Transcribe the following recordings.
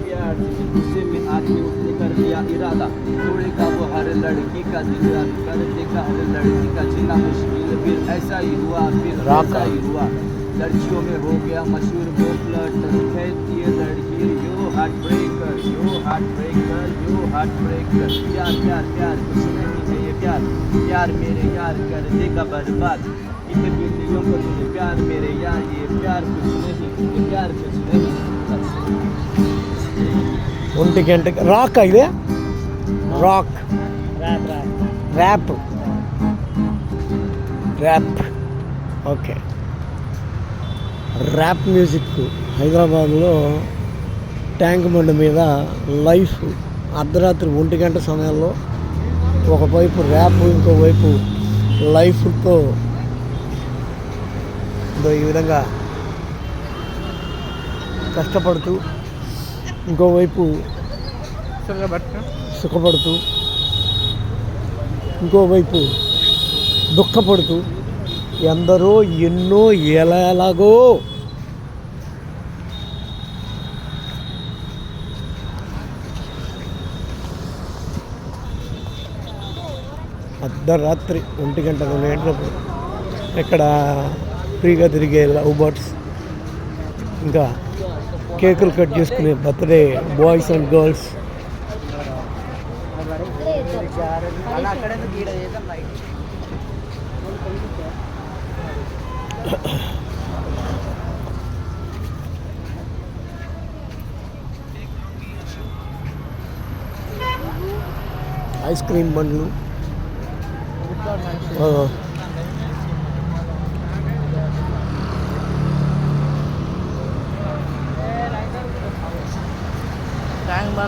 प्यार से गुस्से में आके उसने कर दिया इरादा। तोड़ेगा वो हर लड़की का दिल कर देगा हर लड़की का जीना मुश्किल। फिर ऐसा ही हुआ फिर। ऐसा ही हुआ। लड़कियों में हो गया मशहूर वो फ्लर्ट कहती है लड़की yo heart breaker yo heart breaker yo heart breaker प्यार प्यार प्यार कुछ नहीं है ये प्यार। प्यार मेरे यार कर देगा बर्बाद। इतने बिल्लियों को तुझे प्यार मेरे यार ये प्यार कुछ नहीं ये प्यार कुछ नहीं ఒంటి గంటకి రాక్ ఇదే? Rock. Rap rap okay. Rap music హైదరాబాద్లో ట్యాంక్ బండ్ మీద లైఫ్ అర్ధరాత్రి ఒంటి గంట సమయంలో ఒకవైపు ర్యాప్ ఇంకోవైపు లైఫ్తో ఈ విధంగా కష్టపడుతూ ఇంకోవైపు సుఖపడుతూ. ఇంకోవైపు దుఃఖపడుతూ ఎందరో ఎన్నో ఎలా ఎలాగో అర్ధరాత్రి ఒంటి గంట రెండు గంటలప్పుడు ఇక్కడ ఫ్రీగా తిరిగే లవ్ బర్డ్స్ ఇంకా కేకులు కట్ చేసుకునే birthday boys and girls ice cream బండ్లు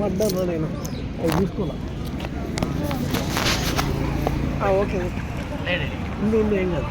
పడ్డాను నేను. అది తీసుకున్నా. ఓకే ఉంది ఉంది ఏం కాదు.